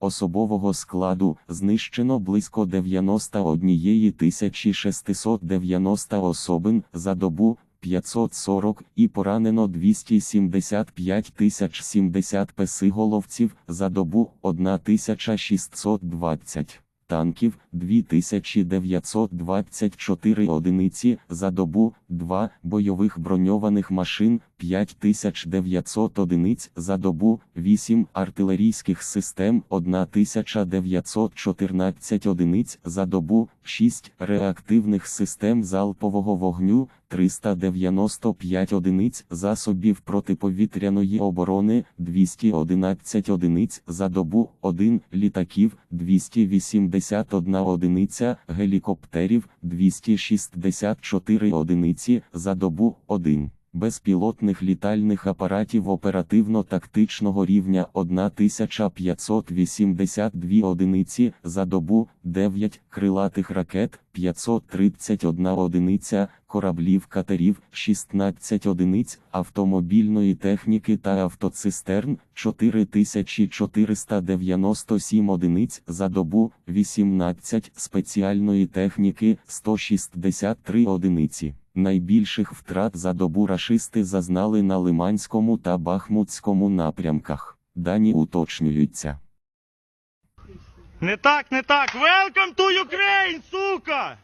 Особового складу знищено близько 91 690 особин за добу 540 і поранено 275 070 песиголовців за добу 1620 танків 2924 одиниці за добу, 2 бойових броньованих машин 5900 одиниць за добу, 8 артилерійських систем 1914 одиниць за добу, 6 реактивних систем залпового вогню 395 одиниць засобів протиповітряної оборони 211 одиниць за добу, 1 літаків 281 одиниця, гелікоптерів 264 одиниці за добу, 1. Безпілотних літальних апаратів оперативно-тактичного рівня 1582 одиниці за добу, 9 крилатих ракет 531 одиниця, кораблів катерів 16 одиниць, автомобільної техніки та автоцистерн 4497 одиниць за добу, 18 спеціальної техніки 163 одиниці. Найбільших втрат за добу рашисти зазнали на Лиманському та Бахмутському напрямках. Дані уточнюються. Не так, не так. Welcome to Ukraine, God.